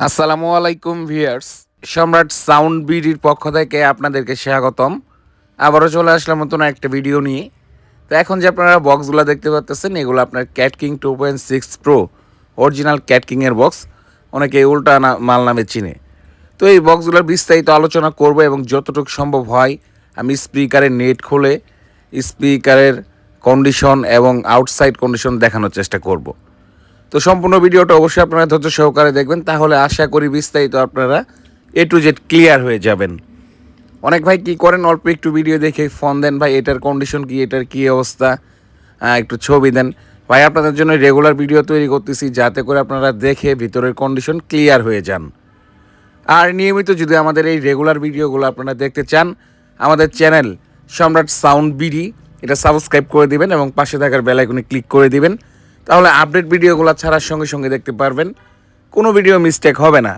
আসসালামু আলাইকুম ভিয়ার্স সম্রাট সাউন্ড বিডির পক্ষ থেকে আপনাদেরকে স্বাগতম। আবারও চলে আসলাম নতুন একটা ভিডিও নিয়ে। তো এখন যে আপনারা বক্সগুলো দেখতে পাচ্ছেন এগুলো আপনার Cat King two point six pro original ক্যাটকিংয়ের box. অনেকে উল্টা মাল নামে চিনে। তো এই বক্সগুলোর বিস্তারিত আলোচনা করব এবং যতটুকু সম্ভব হয়, আমি স্পিকারের নেট খুলে, স্পিকারের কন্ডিশন এবং আউটসাইড কন্ডিশন দেখানোর চেষ্টা করব। তো সম্পূর্ণ ভিডিওটা অবশ্যই আপনারা ধৈর্য সহকারে দেখবেন, তাহলে আশা করি বিস্তারিত আপনারা এ টু জেড ক্লিয়ার হয়ে যাবেন। অনেক ভাই কি করেন? অল্প একটু ভিডিও দেখে ফোন দেন, ভাই, এটার কন্ডিশন কি? এটার কি অবস্থা? একটু ছবি দেন। ভাই, আপনাদের জন্য রেগুলার ভিডিও তৈরি করতেছি, যাতে করে আপনারা দেখে ভিতরের কন্ডিশন ক্লিয়ার হয়ে যান। আর নিয়মিত যদি আমাদের এই রেগুলার ভিডিওগুলো আপনারা দেখতে চান, আমাদের চ্যানেল সম্রাট সাউন্ড বিডি, এটা সাবস্ক্রাইব করে দিবেন এবং পাশে থাকার বেলাইকনে ক্লিক করে দিবেন। তাহলে আপডেট ভিডিওগুলো ছাড়ার সঙ্গে সঙ্গে দেখতে পারবেন। কোনো ভিডিও মিস্টেক হবে না।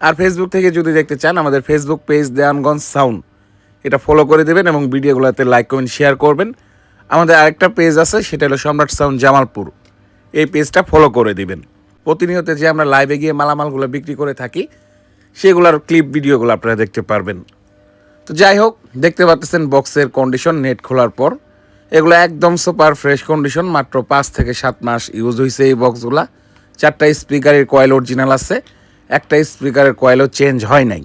আর ফেসবুক থেকে যদি দেখতে চান, আমাদের ফেসবুক পেজ দেয়ানগঞ্জ সাউন্ড এটা ফলো করে দেবেন এবং ভিডিওগুলোতে লাইক কমেন্ট শেয়ার করবেন। আমাদের আরেকটা পেজ আছে, সেটা হলো সম্রাট সাউন্ড জামালপুর। এই পেজটা ফলো করে দিবেন। প্রতিনিয়ত যে আমরা লাইভে গিয়ে মালামালগুলো বিক্রি করে থাকি, সেগুলোর ক্লিপ ভিডিওগুলো আপনারা দেখতে পারবেন। তো যাই হোক, দেখতে পাচ্ছেন বক্সের কন্ডিশন নেট খোলার পর। এগুলো একদম সুপার ফ্রেশ কন্ডিশন, মাত্র পাঁচ থেকে সাত মাস ইউজ হয়েছে এই বক্সগুলা। চারটা স্পিকারের কয়েল অরিজিনাল আছে, একটা স্পিকারের কয়েলও চেঞ্জ হয় নাই।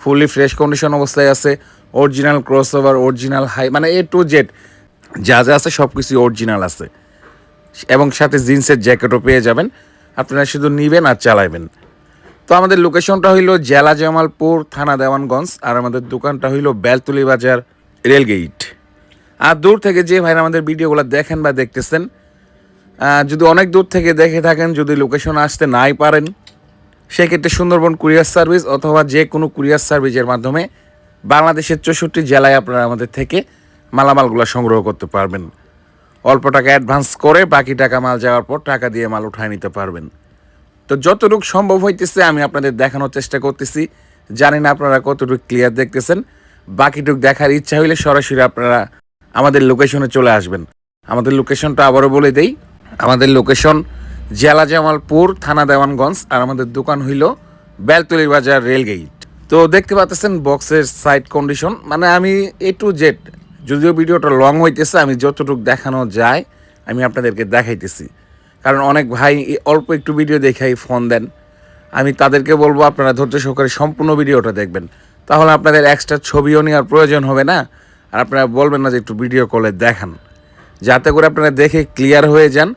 ফুলি ফ্রেশ কন্ডিশন অবস্থায় আছে original cross over original high মানে এ টু জেড যা যা আছে সব কিছু অরিজিনাল আছে। এবং সাথে জিন্সের জ্যাকেটও পেয়ে যাবেন, আপনারা শুধু নিবেন আর চালাবেন তো আমাদের লোকেশনটা হইল জেলা জামালপুর, থানা দেওয়ানগঞ্জ, আর আমাদের দোকানটা হইল বেলতুলি বাজার, রেলগেট। আর দূর থেকে যে ভাইরা আমাদের ভিডিওগুলো দেখেন বা দেখতেছেন যদি অনেক দূর থেকে দেখে থাকেন, যদি লোকেশন আসতে নাই পারেন, সেক্ষেত্রে সুন্দরবন কুরিয়ার সার্ভিস অথবা যে কোনো কুরিয়ার সার্ভিসের মাধ্যমে বাংলাদেশের চৌষট্টি জেলায় আপনারা আমাদের থেকে মালামালগুলো সংগ্রহ করতে পারবেন। অল্প টাকা অ্যাডভান্স করে বাকি টাকা মাল যাওয়ার পর টাকা দিয়ে মাল উঠায় নিতে পারবেন। তো যতটুকু সম্ভব হইতেছে, আমি আপনাদের দেখানোর চেষ্টা করতেছি। জানি না আপনারা কতটুকু ক্লিয়ার দেখতেছেন। বাকিটুক দেখার ইচ্ছা হইলে সরাসরি আপনারা আমাদের লোকেশনে চলে আসবেন। আমাদের লোকেশনটা আবারও বলে দেই, আমাদের লোকেশন জেলা জামালপুর, থানা দেওয়ানগঞ্জ, আর আমাদের দোকান হইল বেলতলি বাজার রেলগেট তো দেখতে পাচ্ছেন বক্সের সাইড কন্ডিশন মানে আমি এ টু জেড যদিও ভিডিওটা লং হইতেছে, আমি যতটুকু দেখানো যায়, আমি আপনাদেরকে দেখাইতেছি। কারণ অনেক ভাই অল্প একটু ভিডিও দেখাই ফোন দেন। আমি তাদেরকে বলব, আপনারা ধৈর্য সহকারে সম্পূর্ণ ভিডিওটা দেখবেন। তাহলে আপনাদের এক্সট্রা ছবিও নেওয়ার প্রয়োজন হবে না? আর আপনারা বলবেন না যে একটু ভিডিও কলে দেখান। যাতে করে আপনারা দেখে ক্লিয়ার হয়ে যান,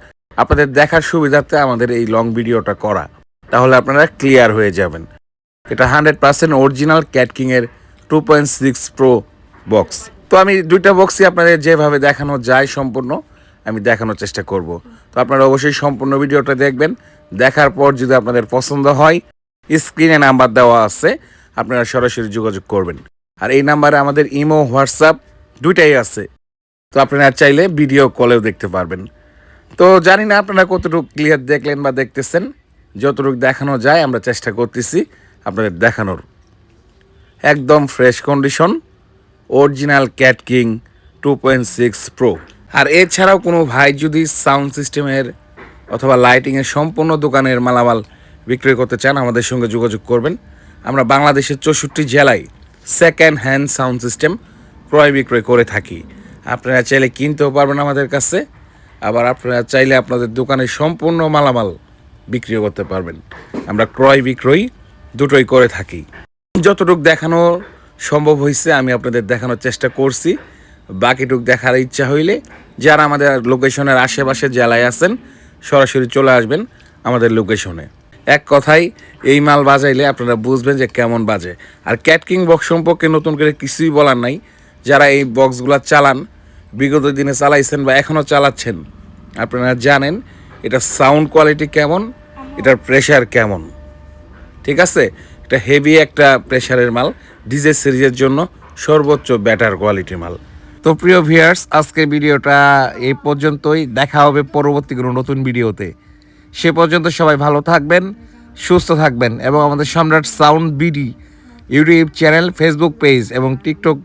আপনাদের দেখার সুবিধার্থে আমাদের এই লং ভিডিওটা করা। তাহলে আপনারা ক্লিয়ার হয়ে যাবেন। এটা hundred percent original ক্যাটকিংয়ের two point six pro box তো আমি দুইটা বক্সই আপনাদের যেভাবে দেখানো যায় সম্পূর্ণ, আমি দেখানোর চেষ্টা করব। তো আপনারা অবশ্যই সম্পূর্ণ ভিডিওটা দেখবেন। দেখার পর যদি আপনাদের পছন্দ হয় স্ক্রিনে নাম্বার দেওয়া আছে, আপনারা সরাসরি যোগাযোগ করবেন। আর এই নাম্বারে আমাদের ইমো, হোয়াটসঅ্যাপ দুইটাই আছে। তো আপনারা চাইলে ভিডিও কলেও দেখতে পারবেন। তো জানি না আপনারা কতটুকু ক্লিয়ার দেখলেন বা দেখতেছেন। যতটুকু দেখানো যায় আমরা চেষ্টা করতেছি আপনাদের দেখানোর। একদম fresh condition original Cat King two point six pro আর এছাড়াও কোনো ভাই যদি সাউন্ড সিস্টেমের অথবা লাইটিংয়ের সম্পূর্ণ দোকানের মালামাল বিক্রয় করতে চান, আমাদের সঙ্গে যোগাযোগ করবেন। আমরা বাংলাদেশের চৌষট্টি জেলায় সেকেন্ড হ্যান্ড সাউন্ড সিস্টেম ক্রয় বিক্রয় করে থাকি। আপনারা চাইলে কিনতেও পারবেন আমাদের কাছে, আবার আপনারা চাইলে আপনাদের দোকানে সম্পূর্ণ মালামাল বিক্রিও করতে পারবেন। আমরা ক্রয় বিক্রয় দুটোই করে থাকি। যতটুক দেখানো সম্ভব হয়েছে আমি আপনাদের দেখানোর চেষ্টা করছি। বাকিটুক দেখার ইচ্ছা হইলে যারা আমাদের লোকেশনের আশেপাশে জেলায় আছেন, সরাসরি চলে আসবেন আমাদের লোকেশনে এক কথায় এই মাল বাজাইলে আপনারা বুঝবেন যে কেমন বাজে। আর ক্যাটকিং বক্স সম্পর্কে নতুন করে কিছুই বলার নাই। যারা এই বক্সগুলো চালান বিগত দিনে চালাইছেন বা এখনও চালাচ্ছেন আপনারা জানেন এটা সাউন্ড কোয়ালিটি কেমন এটার প্রেশার কেমন। ঠিক আছে? এটা হেভি একটা প্রেশারের মাল ডিজে সিরিজের জন্য সর্বোচ্চ ব্যাটার কোয়ালিটির মাল। তো প্রিয় ভিউয়ার্স আজকের ভিডিওটা এই পর্যন্তই। দেখা হবে পরবর্তী কোনো নতুন ভিডিওতে। সে পর্যন্ত সবাই ভালো থাকবেন, সুস্থ থাকবেন এবং আমাদের Samrat sound BD YouTube channel Facebook page এবং টিকটক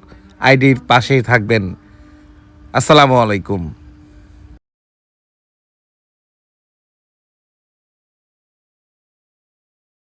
আইডির পাশেই থাকবেন। আসসালামু আলাইকুম।